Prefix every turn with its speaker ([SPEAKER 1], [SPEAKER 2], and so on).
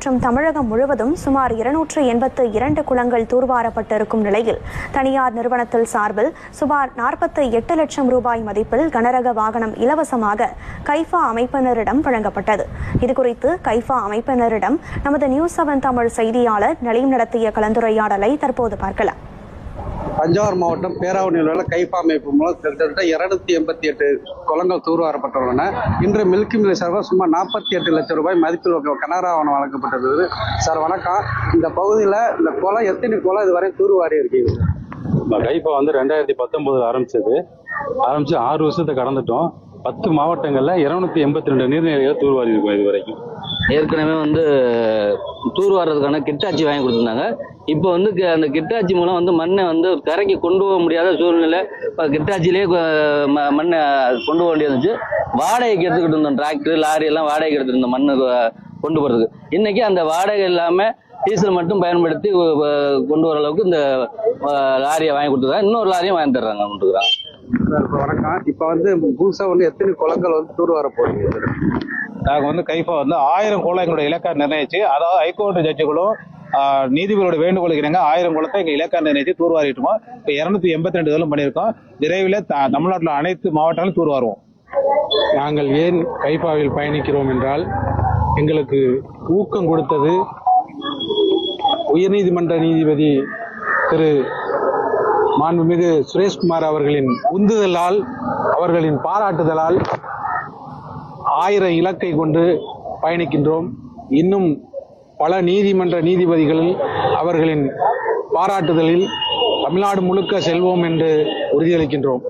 [SPEAKER 1] மற்றும் தமிழகம் முழுவதும் சுமார் இருநூற்று எண்பத்து இரண்டு குளங்கள் தூர்வாரப்பட்டிருக்கும் நிலையில் தனியார் நிறுவனத்தில் சார்பில் சுமார் நாற்பத்தி எட்டு லட்சம் ரூபாய் மதிப்பில் கனரக வாகனம் இலவசமாக கைஃபா அமைப்பினரிடம் வழங்கப்பட்டது. இதுகுறித்து கைஃபா அமைப்பினரிடம் நமது நியூஸ் செவன் தமிழ் செய்தியாளர் நலீம் நடத்திய கலந்துரையாடலை தற்போது பார்க்கலாம்.
[SPEAKER 2] தஞ்சாவூர் மாவட்டம் பேராவூரில் உள்ள கைப்பா அமைப்பு மூலம் கிட்டத்தட்ட இருநூத்தி எண்பத்தி எட்டு குளங்கள் தூர்வாரப்பட்டுள்ளன. இன்று மில்கி மில் சார்பாக சுமார் நாற்பத்தி எட்டு லட்சம் ரூபாய் மதிப்பில் ஒரு கனரா வழங்கப்பட்டிருந்தது. சார் வணக்கம். இந்த பகுதியில் இந்த குளம் எத்தனை குளம் இதுவரை தூர்வாரி இருக்கீங்க
[SPEAKER 3] இந்த கைப்பா வந்து ரெண்டாயிரத்தி பத்தொன்பதுல ஆரம்பிச்சது. ஆரம்பிச்சு ஆறு வருஷத்தை கடந்துட்டோம். பத்து மாவட்டங்களில் இருநூத்தி எண்பத்தி ரெண்டு நீர்நிலைகளை தூர்வாரி இருக்கும் இது வரைக்கும்
[SPEAKER 4] ஏற்கனவே வந்து தூர் வர்றதுக்கான கிட்டாச்சி வாங்கி கொடுத்துருந்தாங்க. இப்போ வந்து அந்த கிட்டாச்சி மூலம் வந்து மண்ணை வந்து கரைக்கு கொண்டு போக முடியாத சூழ்நிலை இப்போ கிட்டாச்சிலே மண்ணை கொண்டு போக வேண்டியது இருந்துச்சு வாடகைக்கு எடுத்துக்கிட்டு இருந்தோம் டிராக்டர் லாரி எல்லாம் வாடகைக்கு எடுத்துருந்தோம் இருந்தோம் மண்ணு கொண்டு போகிறதுக்கு இன்னைக்கு அந்த வாடகை இல்லாமல் டீசல் மட்டும் பயன்படுத்தி கொண்டு வர அளவுக்கு இந்த லாரியை வாங்கி கொடுத்துருக்காங்க. இன்னொரு லாரியும் வாங்கி தர்றாங்க
[SPEAKER 2] கொண்டுக்கிறாங்க வணக்கம். இப்போ வந்து புதுசாக வந்து எத்தனை குளங்கள் வந்து தூர்வார போறீங்க சார்?
[SPEAKER 5] நாங்க வந்து கைஃபா வந்து ஆயிரம் குளம் எங்களுடைய இலக்கா நிர்ணயிச்சு அதாவது ஹைகோர்ட் ஜட்ஜுகளும் நீதிபதியோட வேண்டுகோளுக்கு இணங்க ஆயிரம் குளத்தை எங்க இலக்கா நிர்ணயிச்சு தூர்வாரிட்டுமோ இப்போ இருநூத்தி எண்பத்தி ரெண்டு இதெல்லாம் பண்ணியிருக்கோம். விரைவில் த- தமிழ்நாட்டுல அனைத்து மாவட்டங்களும் தூர்வாருவோம்
[SPEAKER 6] நாங்கள் ஏன் கைப்பாவில் பயணிக்கிறோம் என்றால் எங்களுக்கு ஊக்கம் கொடுத்தது உயர்நீதிமன்ற நீதிபதி திரு மாண்புமிகு சுரேஷ்குமார் அவர்களின் உந்துதலால் அவர்களின் பாராட்டுதலால் ஆயிரம் இலக்கை கொண்டு பயணிக்கின்றோம். இன்னும் பல நீதிமன்ற நீதிபதிகளில் அவர்களின் பாராட்டுதலில் தமிழ்நாடு முழுக்க செல்வோம் என்று உறுதியளிக்கின்றோம்.